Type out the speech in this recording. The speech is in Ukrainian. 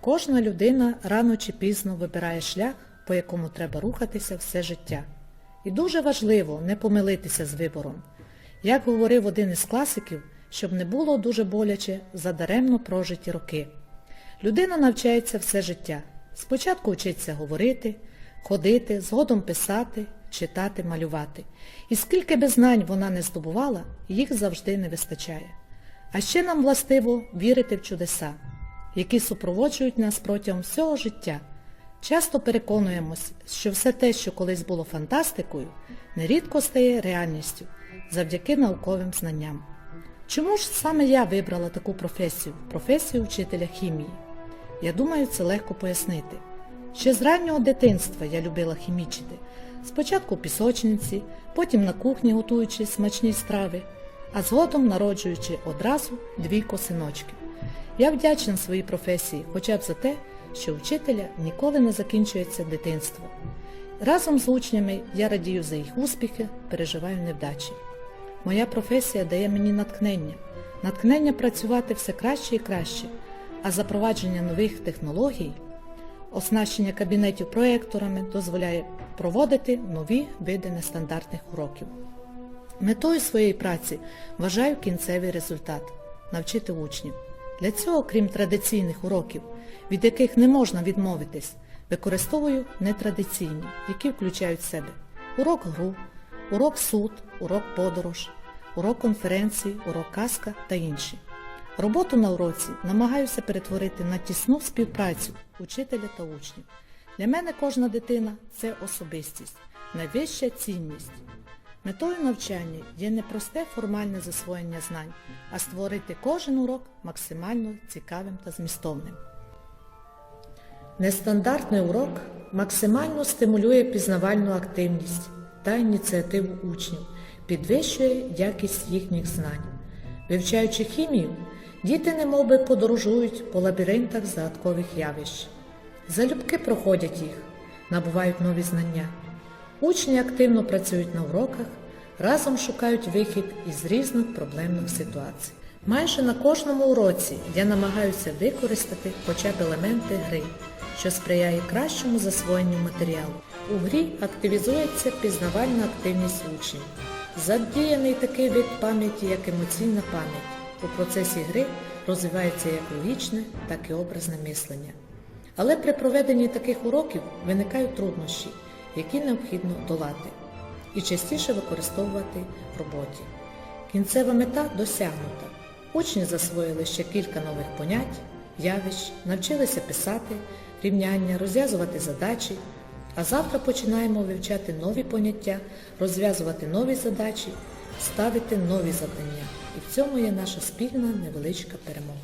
Кожна людина рано чи пізно вибирає шлях, по якому треба рухатися все життя. І дуже важливо не помилитися з вибором. Як говорив один із класиків, щоб не було дуже боляче за даремно прожиті роки. Людина навчається все життя. Спочатку вчиться говорити, ходити, згодом писати, читати, малювати. І скільки би знань вона не здобувала, їх завжди не вистачає. А ще нам властиво вірити в чудеса, які супроводжують нас протягом всього життя. Часто переконуємось, що все те, що колись було фантастикою, нерідко стає реальністю завдяки науковим знанням. Чому ж саме я вибрала таку професію, професію вчителя хімії? Я думаю, це легко пояснити. Ще з раннього дитинства я любила хімічити. Спочатку в пісочниці, потім на кухні готуючи смачні страви, а згодом народжуючи одразу двійко синочків. Я вдячна своїй професії хоча б за те, що вчителя ніколи не закінчується дитинство. Разом з учнями я радію за їх успіхи, переживаю невдачі. Моя професія дає мені натхнення, натхнення працювати все краще і краще, а запровадження нових технологій, оснащення кабінетів проекторами дозволяє проводити нові види нестандартних уроків. Метою своєї праці вважаю кінцевий результат – навчити учнів. Для цього, крім традиційних уроків, від яких не можна відмовитись, використовую нетрадиційні, які включають в себе урок гру, урок суд, урок подорож, урок конференції, урок казка та інші. Роботу на уроці намагаюся перетворити на тісну співпрацю учителя та учнів. Для мене кожна дитина – це особистість, найвища цінність. Метою навчання є не просте формальне засвоєння знань, а створити кожен урок максимально цікавим та змістовним. Нестандартний урок максимально стимулює пізнавальну активність та ініціативу учнів, підвищує якість їхніх знань. Вивчаючи хімію, діти немовби подорожують по лабіринтах загадкових явищ. Залюбки проходять їх, набувають нові знання. Учні активно працюють на уроках, разом шукають вихід із різних проблемних ситуацій. Майже на кожному уроці я намагаюся використати хоча б елементи гри, що сприяє кращому засвоєнню матеріалу. У грі активізується пізнавальна активність учнів. Задіяний такий вид пам'яті, як емоційна пам'ять. У процесі гри розвивається як логічне, так і образне мислення. Але при проведенні таких уроків виникають труднощі, які необхідно долати і частіше використовувати в роботі. Кінцева мета досягнута. Учні засвоїли ще кілька нових понять, явищ, навчилися писати, рівняння, розв'язувати задачі, а завтра починаємо вивчати нові поняття, розв'язувати нові задачі, ставити нові завдання. І в цьому є наша спільна невеличка перемога.